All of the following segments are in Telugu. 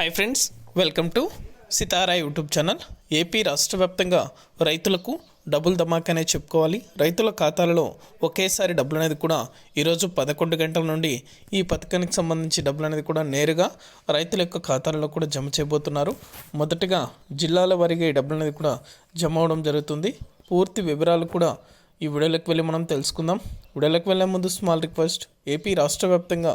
Hi friends welcome to Sitara YouTube channel AP రాష్ట్ర వ్యాప్తంగా రైతులకు డబుల్ ధమాక్ చెప్పుకోవాలి రైతుల ఖాతాలలో ఒకేసారి డబ్బులు అనేది కూడా ఈరోజు పదకొండు గంటల నుండి ఈ పథకానికి సంబంధించి డబ్బులు అనేది కూడా నేరుగా రైతుల యొక్క ఖాతాలలో కూడా జమ చేయబోతున్నారు మొదటగా జిల్లాల వారీగా ఈ డబ్బులు అనేది కూడా జమ అవడం జరుగుతుంది పూర్తి వివరాలు కూడా ఈ వీడియోలకు వెళ్ళి మనం తెలుసుకుందాం వీడియోలకు వెళ్ళే ముందు స్మాల్ రిక్వెస్ట్ ఏపీ రాష్ట్ర వ్యాప్తంగా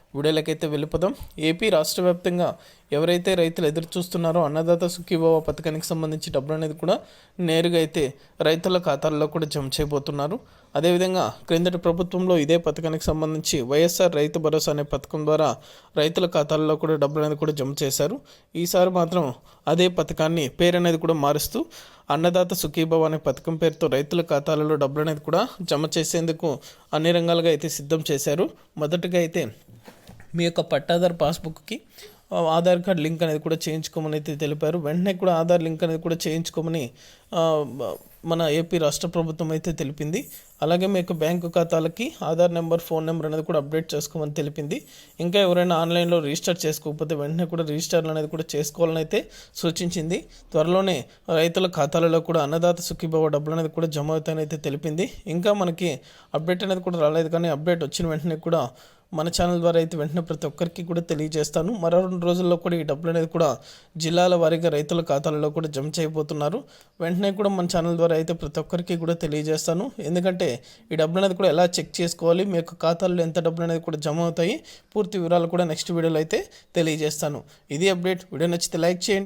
వీడియోలకైతే వెళ్ళిపోదాం. ఏపీ రాష్ట్ర వ్యాప్తంగా ఎవరైతే రైతులు ఎదురు చూస్తున్నారో అన్నదాత సుఖీభావ పథకానికి సంబంధించి డబ్బులు అనేది కూడా నేరుగా అయితే రైతుల ఖాతాల్లో కూడా జమ చేయబోతున్నారు. అదేవిధంగా క్రిందటి ప్రభుత్వంలో ఇదే పథకానికి సంబంధించి వైఎస్ఆర్ రైతు భరోసా అనే పథకం ద్వారా రైతుల ఖాతాల్లో కూడా డబ్బులు అనేది కూడా జమ చేశారు. ఈసారి మాత్రం అదే పథకాన్ని పేరు అనేది కూడా మారుస్తూ అన్నదాత సుఖీభావ అనే పథకం పేరుతో రైతుల ఖాతాలలో డబ్బులు అనేది కూడా జమ చేసేందుకు అన్ని రంగాలుగా అయితే సిద్ధం చేశారు. మొదటగా అయితే మీ యొక్క పట్టాదారు పాస్బుక్కి ఆధార్ కార్డ్ లింక్ అనేది కూడా చేయించుకోమని అయితే తెలిపారు. వెంటనే కూడా ఆధార్ లింక్ అనేది కూడా చేయించుకోమని మన ఏపీ రాష్ట్ర ప్రభుత్వం అయితే తెలిపింది. అలాగే మీ యొక్క బ్యాంకు ఖాతాలకి ఆధార్ నెంబర్ ఫోన్ నెంబర్ అనేది కూడా అప్డేట్ చేసుకోమని తెలిపింది. ఇంకా ఎవరైనా ఆన్లైన్లో రిజిస్టర్ చేసుకోకపోతే వెంటనే కూడా రిజిస్టర్ అనేది కూడా చేసుకోవాలని అయితే సూచించింది. త్వరలోనే రైతుల ఖాతాలలో కూడా అన్నదాత సుఖీభావ డబ్బులు అనేది కూడా జమ అవుతాయని అయితే తెలిపింది. ఇంకా మనకి అప్డేట్ అనేది కూడా రాలేదు కానీ అప్డేట్ వచ్చిన వెంటనే కూడా మన ఛానల్ ద్వారా అయితే వెంటనే ప్రతి ఒక్కరికి కూడా తెలియజేస్తాను. మరో రెండు రోజుల్లో కూడా ఈ డబ్బులు అనేది కూడా జిల్లాల వారీగా రైతుల ఖాతాలలో కూడా జమ చేయబోతున్నారు. వెంటనే కూడా మన ఛానల్ ద్వారా అయితే ప్రతి ఒక్కరికి కూడా తెలియజేస్తాను. ఎందుకంటే ఈ డబ్బులు అనేది కూడా ఎలా చెక్ చేసుకోవాలి మీ యొక్క ఖాతాల్లో ఎంత డబ్బులు అనేది కూడా జమ అవుతాయి పూర్తి వివరాలు కూడా నెక్స్ట్ వీడియోలో అయితే తెలియజేస్తాను. ఇది అప్డేట్ వీడియో నచ్చితే లైక్ చేయండి.